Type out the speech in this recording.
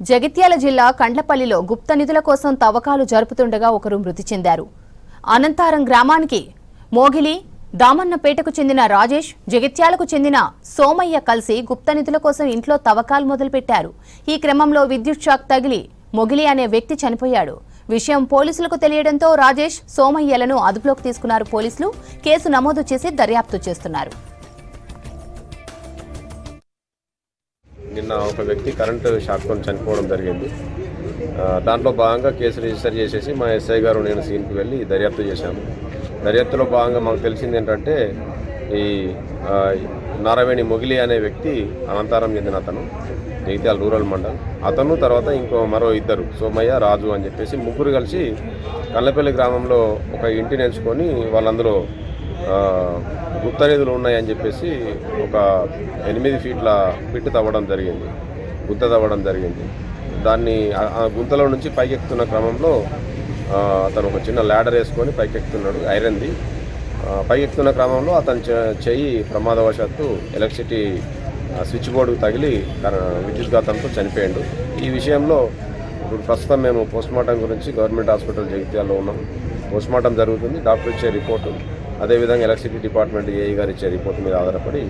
జగిత్యాల జిల్లా కండ్లపల్లిలో గుప్త నిధుల కోసం తవ్వకాలు జరుపుతుండగా ఒకరు మృతి చెందారు. అనంతారం గ్రామానికి మోగిలి దామన్నపేటకు చెందిన రాజేష్ జగిత్యాలకు చెందిన సోమయ్య కలిసి గుప్త నిధుల కోసం ఇంట్లో తవ్వకాలు మొదలుపెట్టారు. ఈ క్రమంలో విద్యుత్ షాక్ తగిలి మొగిలి అనే వ్యక్తి చనిపోయాడు. విషయం పోలీసులకు తెలియడంతో రాజేష్ సోమయ్యలను అదుపులోకి తీసుకున్నారు పోలీసులు. కేసు నమోదు చేసి దర్యాప్తు చేస్తున్నారు. నిన్న ఒక వ్యక్తి కరెంటు షాక్తో చనిపోవడం జరిగింది. దాంట్లో భాగంగా కేసు రిజిస్టర్ చేసేసి మా ఎస్ఐ గారు నేను సీన్కి వెళ్ళి దర్యాప్తు చేశాము. దర్యాప్తులో భాగంగా మాకు తెలిసింది ఏంటంటే ఈ నారావేణి మొగిలి అనే వ్యక్తి అనంతరం చెందిన అతను జగిత్యాల రూరల్ మండల్. అతను తర్వాత ఇంకో మరో ఇద్దరు సోమయ్య రాజు అని చెప్పేసి ముగ్గురు కలిసి కళ్ళపల్లి గ్రామంలో ఒక ఇంటిని ఎంచుకొని వాళ్ళందరూ గుప్త నిధులు ఉన్నాయని చెప్పేసి ఒక ఎనిమిది ఫీట్ల పిట్టు తవ్వడం జరిగింది. గుంత తవ్వడం జరిగింది. దాన్ని ఆ- గుంతలో నుంచి పైకెక్కుతున్న క్రమంలో అతను ఒక చిన్న ల్యాడర్ వేసుకొని పైకెక్కుతున్నాడు ఐరన్ది పైకెక్కుతున్న క్రమంలో అతను చె- చెయ్యి ప్రమాదవశాత్తు ఎలక్ట్రిసిటీ స్విచ్ బోర్డుకు తగిలి విద్యుత్ఘాతంతో చనిపోయాడు. ఈ విషయంలో ఇప్పుడు ప్రస్తుతం మేము పోస్ట్మార్టం గురించి గవర్నమెంట్ హాస్పిటల్ జగిత్యాల్లో ఉన్నాం. పోస్ట్మార్టం జరుగుతుంది. డాక్టర్ ఇచ్చే రిపోర్టు. అదేవిధంగా ఎలక్ట్రిసిటీ డిపార్ట్మెంట్ ఏఈ గారు ఇచ్చే రిపోర్ట్ మీద ఆధారపడి